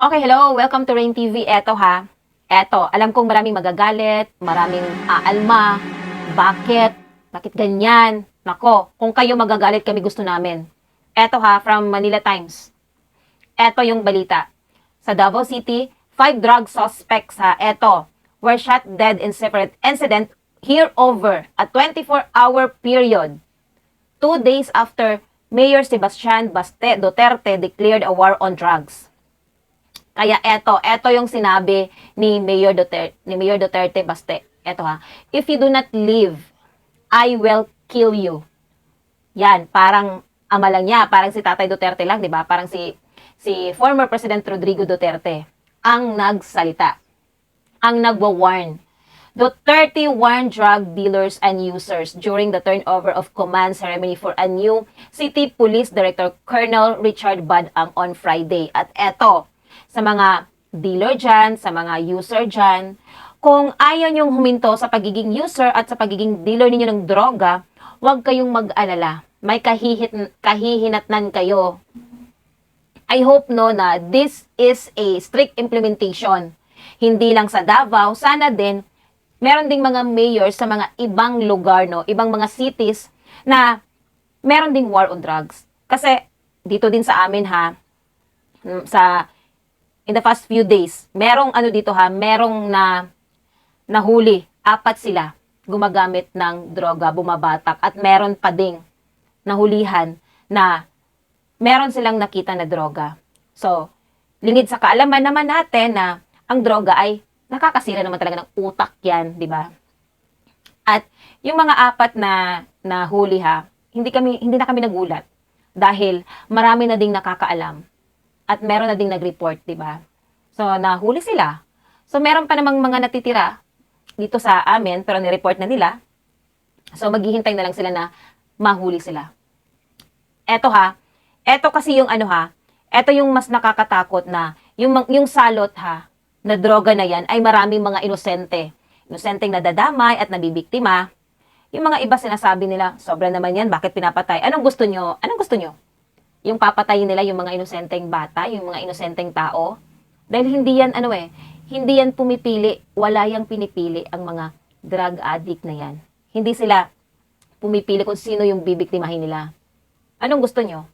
Okay, hello. Welcome to Rain TV. Eto ha. Eto, alam kong maraming magagalit, maraming aalma. Bakit? Bakit ganyan? Nako, kung kayo magagalit kami gusto namin. Eto ha, from Manila Times. Eto yung balita. Sa Davao City, five drug suspects ha, eto, were shot dead in separate incident here over a 24-hour period. Two days after Mayor Sebastian Baste Duterte declared a war on drugs. Kaya eto, eto yung sinabi ni Mayor Duterte, ni Mayor Duterte Baste. Eto ha. If you do not leave, I will kill you. Yan, parang ama lang niya, parang si Tatay Duterte lang, 'di ba? Parang si si former President Rodrigo Duterte ang nagsalita. Ang nagwa-warn. Duterte warned drug dealers and users during the turnover of command ceremony for a new City Police Director Colonel Richard Badang on Friday. At eto, sa mga dealer dyan, sa mga user dyan, kung ayaw niyong huminto sa pagiging user at sa pagiging dealer ninyo ng droga, huwag kayong mag-alala. May kahihit, kahihinatnan kayo. I hope no na this is a strict implementation. Hindi lang sa Davao, sana din meron ding mga mayors sa mga ibang lugar, no, ibang mga cities na meron ding war on drugs. Kasi dito din sa amin ha, sa in the past few days, merong ano dito ha, merong na nahuli, apat sila gumagamit ng droga, bumabatak. At meron pa ding nahulihan na meron silang nakita na droga. So, lingid sa kaalaman naman natin na ang droga ay nakakasira naman talaga ng utak yan, di ba? At yung mga apat na nahuli ha, hindi kami hindi na kami nagulat. Dahil marami na ding nakakaalam at meron na ding nag-report, di ba? So nahuli sila. So meron pa namang mga natitira dito sa amin pero ni-report na nila. So maghihintay na lang sila na mahuli sila. Eto ha, eto kasi yung ano ha, eto yung mas nakakatakot na yung yung salot ha na droga na yan ay maraming mga inosente. Inosenteng nadadamay at nabibiktima. Yung mga iba sinasabi nila, sobra naman yan, bakit pinapatay? Anong gusto nyo? Anong gusto nyo? Yung papatayin nila yung mga inosenteng bata, yung mga inosenteng tao? Dahil hindi yan, ano eh, hindi yan pumipili, wala yang pinipili ang mga drug addict na yan. Hindi sila pumipili kung sino yung bibiktimahin nila. Anong gusto nyo?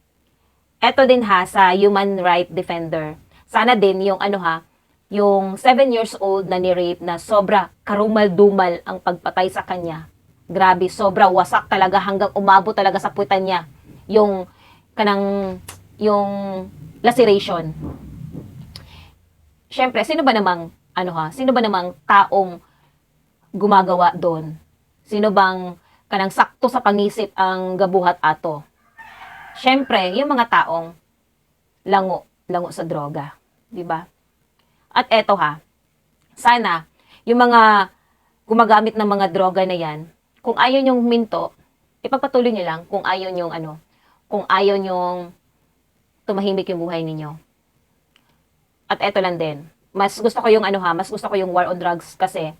Eto din ha, sa human right defender. Sana din yung ano ha, yung 7 years old na ni-rape na sobra karumal-dumal ang pagpatay sa kanya. Grabe, sobra wasak talaga hanggang umabot talaga sa puwitan niya. Yung kanang yung laceration. Siyempre, sino ba namang ano ha? Sino ba namang taong gumagawa doon? Sino bang kanang sakto sa pangisip ang gabuhat ato? Siyempre, yung mga taong lango, lango sa droga, 'di ba? At eto ha, sana yung mga gumagamit ng mga droga na yan, kung ayaw nyong huminto, ipagpatuloy nyo lang kung ayaw nyong ano, kung ayaw nyong tumahimik yung buhay ninyo. At eto lang din, mas gusto ko yung ano ha, mas gusto ko yung war on drugs kasi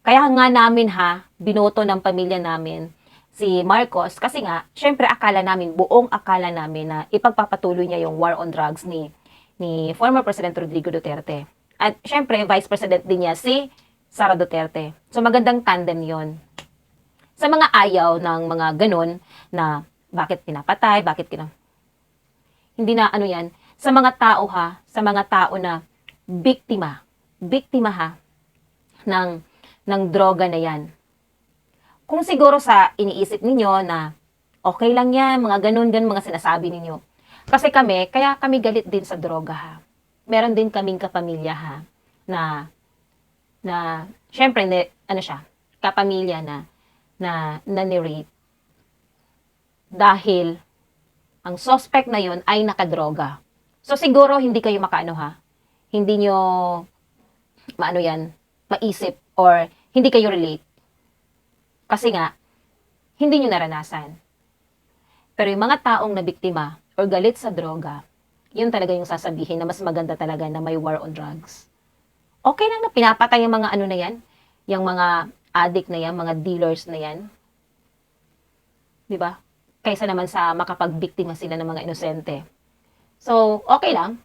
kaya nga namin ha, binoto ng pamilya namin si Marcos kasi nga, syempre akala namin, buong akala namin na ipagpapatuloy niya yung war on drugs ni ni former President Rodrigo Duterte. At syempre, Vice President din niya si Sara Duterte. So magandang tandem yon. Sa mga ayaw ng mga ganun na bakit pinapatay, bakit kina... Hindi na ano yan. Sa mga tao ha, sa mga tao na biktima, biktima ha, ng, ng droga na yan. Kung siguro sa iniisip ninyo na okay lang yan, mga ganun, ganun, mga sinasabi ninyo. Kasi kami, kaya kami galit din sa droga ha. Meron din kaming kapamilya ha, na, na, syempre, ne, ano siya, kapamilya na, na, na ni-rape. Dahil, ang suspect na yon ay nakadroga. So, siguro, hindi kayo makaano ha. Hindi nyo, maano yan, maisip, or hindi kayo relate. Kasi nga, hindi nyo naranasan. Pero yung mga taong nabiktima or galit sa droga, yun talaga yung sasabihin na mas maganda talaga na may war on drugs. Okay lang na pinapatay yung mga ano na yan, yung mga addict na yan, mga dealers na yan. Di ba? Kaysa naman sa makapagbiktima sila ng mga inosente. So, okay lang.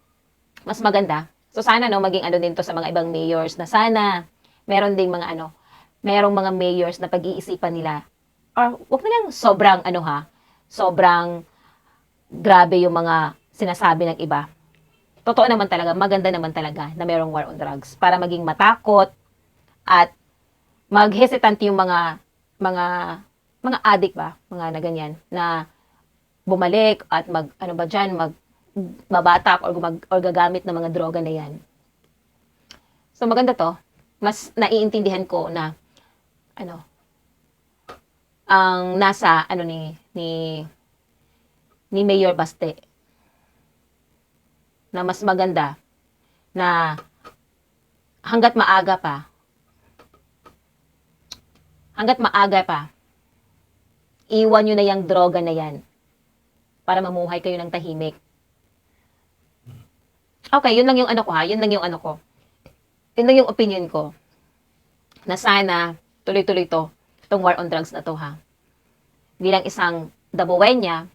Mas maganda. So sana no maging ano din to sa mga ibang mayors na sana meron ding mga ano, merong mga mayors na pag-iisipan nila or wag na lang sobrang ano ha, sobrang grabe yung mga sinasabi ng iba. Totoo naman talaga, maganda naman talaga na merong war on drugs para maging matakot at mag-hesitant yung mga mga mga addict ba, mga na ganyan, na bumalik at mag ano ba diyan, mag babatak or gumag or gagamit ng mga droga na yan. So maganda to. Mas naiintindihan ko na ano ang nasa ano ni ni ni Mayor Baste na mas maganda na hanggat maaga pa hanggat maaga pa iwan nyo na yung droga na yan para mamuhay kayo ng tahimik. Okay, yun lang yung ano ko ha, yun lang yung ano ko. Yun lang yung opinion ko. Na sana tuloy-tuloy to, itong war on drugs na to ha. Bilang isang dabuwenya,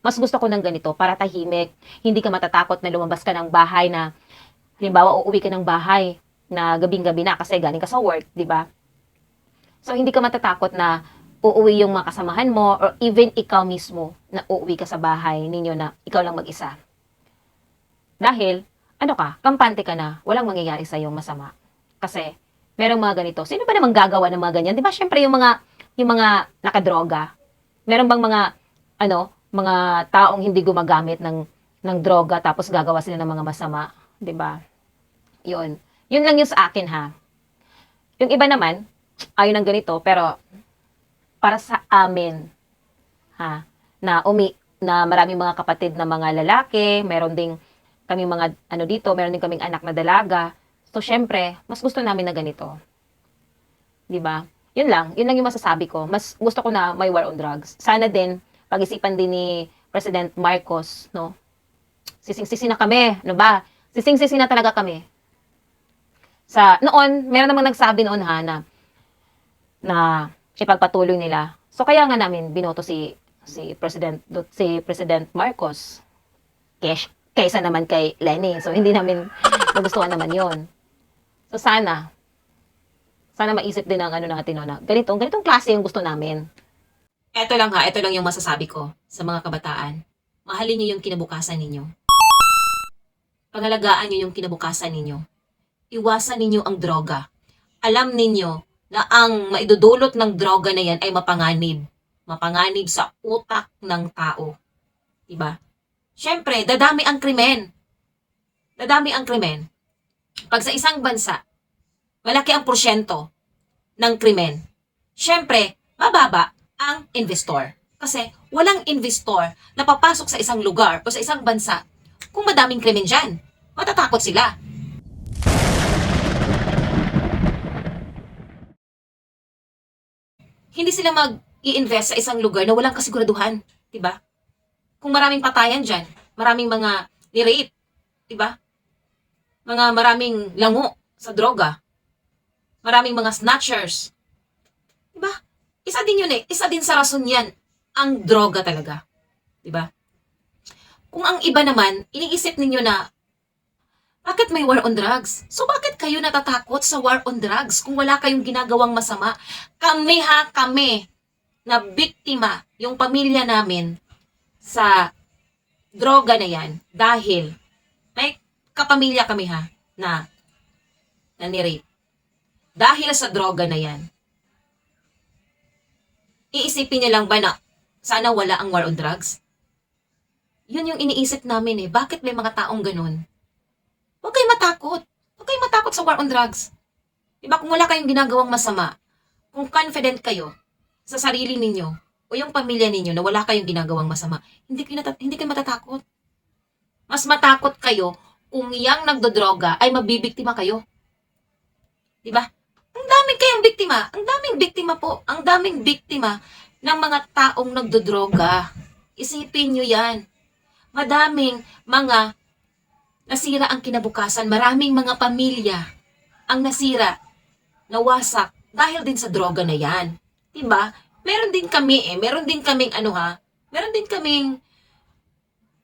mas gusto ko ng ganito para tahimik. Hindi ka matatakot na lumabas ka ng bahay na, halimbawa, uuwi ka ng bahay na gabing-gabi na kasi galing ka sa work, di ba? So, hindi ka matatakot na uuwi yung mga kasamahan mo or even ikaw mismo na uuwi ka sa bahay ninyo na ikaw lang mag-isa. Dahil, ano ka, kampante ka na, walang mangyayari sa iyong masama. Kasi, merong mga ganito. Sino ba namang gagawa ng mga ganyan? Di ba, syempre yung mga, yung mga nakadroga. Meron bang mga, ano, mga taong hindi gumagamit ng, ng droga tapos gagawa sila ng mga masama? Di ba? Yun. Yun lang yung sa akin, ha. Yung iba naman, ayaw ng ganito, pero para sa amin, ha, na umi, na maraming mga kapatid na mga lalaki, meron ding kami mga ano dito, meron din kaming anak na dalaga. So syempre, mas gusto namin na ganito. 'Di ba? Yun lang, yun lang yung masasabi ko. Mas gusto ko na may war on drugs. Sana din pag-isipan din ni President Marcos, no? Sising-sisi na kami, ano ba? Sising-sisi na talaga kami. Sa noon, meron namang nagsabi noon ha na na ipagpatuloy nila. So kaya nga namin binoto si si President si President Marcos. Kesh, kaysa naman kay Lenny. So hindi namin nagustuhan naman 'yon. So sana sana maisip din ng ano natin no, na ganito, ganitong klase yung gusto namin. Eto lang ha, eto lang yung masasabi ko sa mga kabataan. Mahalin niyo yung kinabukasan ninyo. Pangalagaan niyo yung kinabukasan ninyo. Iwasan ninyo ang droga. Alam ninyo na ang maidudulot ng droga na yan ay mapanganib. Mapanganib sa utak ng tao. Diba? Siyempre, dadami ang krimen. Dadami ang krimen. Pag sa isang bansa, malaki ang porsyento ng krimen. Siyempre, mababa ang investor. Kasi walang investor na papasok sa isang lugar o sa isang bansa kung madaming krimen dyan. Matatakot sila. Hindi sila mag-i-invest sa isang lugar na walang kasiguraduhan. 'di ba? Kung maraming patayan dyan, maraming mga ni-rape, 'di ba? Mga maraming lango sa droga. Maraming mga snatchers. 'Di ba? Isa din yun eh. Isa din sa rason yan. Ang droga talaga. 'Di ba? Kung ang iba naman, iniisip ninyo na, bakit may war on drugs? So bakit kayo natatakot sa war on drugs kung wala kayong ginagawang masama? Kami ha, kami, na biktima, yung pamilya namin, sa droga na yan, dahil may kapamilya kami ha, na, na. Dahil sa droga na yan, iisipin niya lang ba na sana wala ang war on drugs? Yun yung iniisip namin eh. Bakit may mga taong ganun? Huwag kayong matakot. Huwag kayong matakot sa war on drugs. Diba kung wala kayong ginagawang masama, kung confident kayo sa sarili ninyo o yung pamilya ninyo na wala kayong ginagawang masama, hindi kayo, hindi kayo matatakot. Mas matakot kayo kung yang nagdodroga ay mabibiktima kayo. Diba? Ang daming kayong biktima. Ang daming biktima po. Ang daming biktima ng mga taong nagdodroga. Isipin nyo yan. Madaming mga nasira ang kinabukasan. Maraming mga pamilya ang nasira, nawasak dahil din sa droga na yan. Diba? Meron din kami eh. Meron din kaming ano ha. Meron din kaming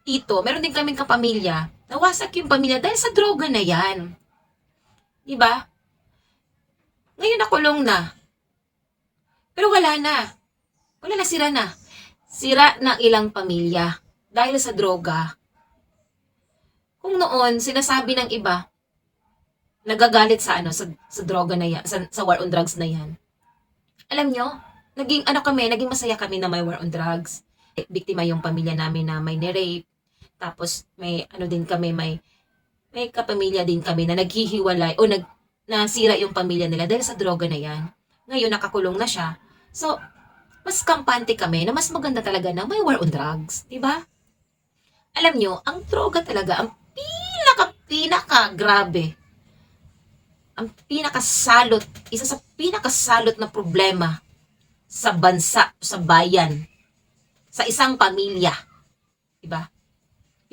tito. Meron din kaming kapamilya Nawasak yung pamilya dahil sa droga na yan. Di ba? Ngayon nakulong na. Pero wala na. Wala na, sira na. Sira na ilang pamilya dahil sa droga. Kung noon, sinasabi ng iba, nagagalit sa ano, sa, sa droga na yan, sa, sa war on drugs na yan. Alam nyo, naging ano kami, naging masaya kami na may war on drugs. Eh, Biktima yung pamilya namin na may nirape. Tapos may ano din kami, may may kapamilya din kami na naghihiwalay o nag nasira yung pamilya nila dahil sa droga na yan. Ngayon nakakulong na siya. So, mas kampante kami na mas maganda talaga na may war on drugs, di ba? Alam nyo, ang droga talaga, ang pinaka, pinaka grabe. Ang pinakasalot, isa sa pinakasalot na problema sa bansa, sa bayan, sa isang pamilya. Di ba?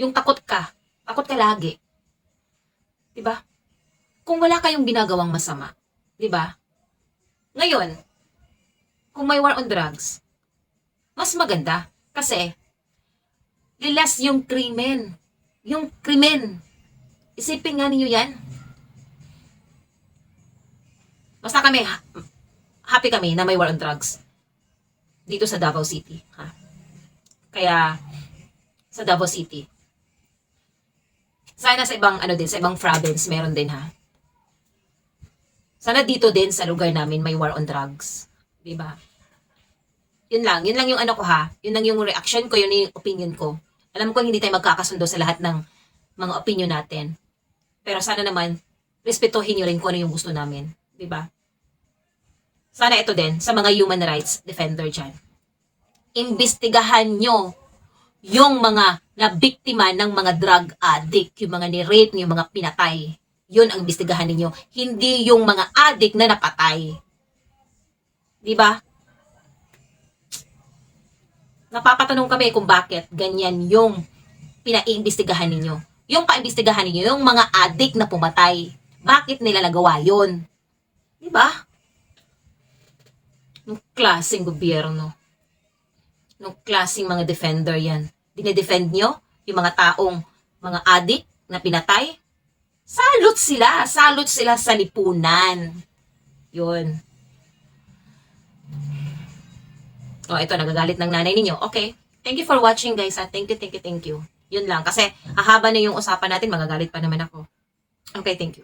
Yung takot ka, takot ka lagi. Di ba? Kung wala kayong ginagawang masama, di ba? Ngayon, kung may war on drugs, mas maganda. Kasi, lilas yung krimen. Yung krimen. Isipin nga ninyo yan. Basta kami, ha- happy kami na may war on drugs. Dito sa Davao City. Ha? Kaya, sa Davao City. Sana sa ibang, ano din, sa ibang province, meron din ha. Sana dito din sa lugar namin may war on drugs. Di ba? Yun lang. Yun lang yung ano ko ha. Yun lang yung reaction ko, yun yung opinion ko. Alam ko hindi tayo magkakasundo sa lahat ng mga opinion natin. Pero sana naman, respetuhin nyo rin kung ano yung gusto namin. Di ba? Sana ito din, sa mga human rights defender dyan. Imbestigahan nyo yung mga nabiktima ng mga drug addict, yung mga ni-rape, yung mga pinatay. Yun ang imbestigahan ninyo. Hindi yung mga addict na napatay. Di ba? Napapatanong kami kung bakit ganyan yung pinaimbestigahan ninyo. Yung paimbestigahan ninyo, yung mga addict na pumatay. Bakit nila nagawa yun? Di ba? Nung klaseng gobyerno. Nung klaseng mga defender yan. Dinedefend nyo yung mga taong, mga addict na pinatay. Salot sila. Salot sila sa lipunan. Yun. Oh, ito, nagagalit ng nanay ninyo. Okay. Thank you for watching, guys. Ha? Thank you, thank you, thank you. Yun lang. Kasi, hahaba na yung usapan natin, magagalit pa naman ako. Okay, thank you.